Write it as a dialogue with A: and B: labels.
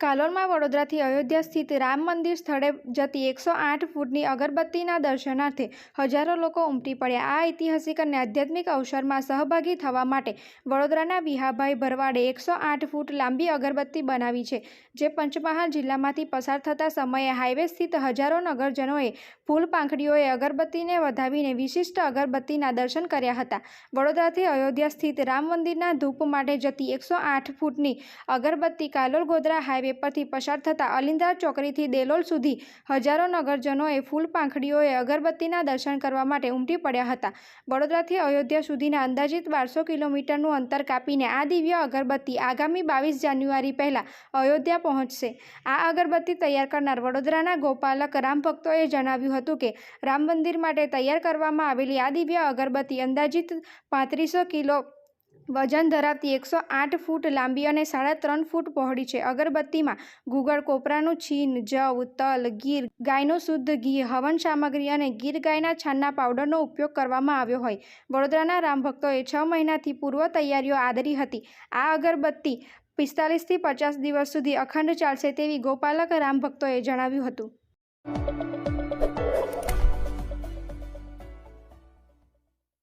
A: કાલોલમાં વડોદરાથી અયોધ્યા સ્થિત રામ મંદિર સ્થળે જતી એકસો આઠ ફૂટની અગરબત્તીના દર્શનાર્થે હજારો લોકો ઉમટી પડ્યા. આ ઐતિહાસિક અને આધ્યાત્મિક અવસરમાં સહભાગી થવા માટે વડોદરાના વિહાભાઈ ભરવાડે એકસો આઠ ફૂટ લાંબી અગરબત્તી બનાવી છે, જે પંચમહાલ જિલ્લામાંથી પસાર થતા સમયે હાઈવે સ્થિત હજારો નગરજનોએ ફૂલ પાંખડીઓએ અગરબત્તીને વધાવીને વિશિષ્ટ અગરબત્તીના દર્શન કર્યા હતા. વડોદરાથી અયોધ્યા સ્થિત રામ મંદિરના ધૂપ માટે જતી એકસો આઠ ફૂટની અગરબત્તી કાલોલ ગોધરા હાઈવે પરથી પસાર થતાં અલિંદ્રા ચોકડીથી દેલોલ સુધી હજારો નગરજનોએ ફૂલ પાંખડીઓએ અગરબત્તીના દર્શન કરવા માટે ઉમટી પડ્યા હતા. વડોદરાથી અયોધ્યા સુધીના અંદાજિત બારસો કિલોમીટરનું અંતર કાપીને આ દિવ્ય અગરબત્તી આગામી બાવીસ જાન્યુઆરી પહેલાં અયોધ્યા પહોંચશે. આ અગરબત્તી તૈયાર કરનાર વડોદરાના ગોપાલક રામ ભક્તોએ જણાવ્યું હતું કે, રામ મંદિર માટે તૈયાર કરવામાં આવેલી આ દિવ્ય અગરબત્તી અંદાજિત પાંત્રીસો કિલો વજન ધરાવતી એકસો આઠ ફૂટ લાંબી અને સાડા ત્રણ ફૂટ પહોળી છે. અગરબત્તીમાં ગુગળ કોપરાનું છીન જવ, તલ, ગીર, ગાયનું શુદ્ધ ઘી, હવન સામગ્રી અને ગીર ગાયના છાણના પાવડરનો ઉપયોગ કરવામાં આવ્યો હોય. વડોદરાના રામભક્તોએ છ મહિનાથી પૂર્વ તૈયારીઓ આદરી હતી. આ અગરબત્તી પિસ્તાલીસથી પચાસ દિવસ સુધી અખંડ ચાલશે તેવી ગોપાલક રામભક્તોએ જણાવ્યું હતું.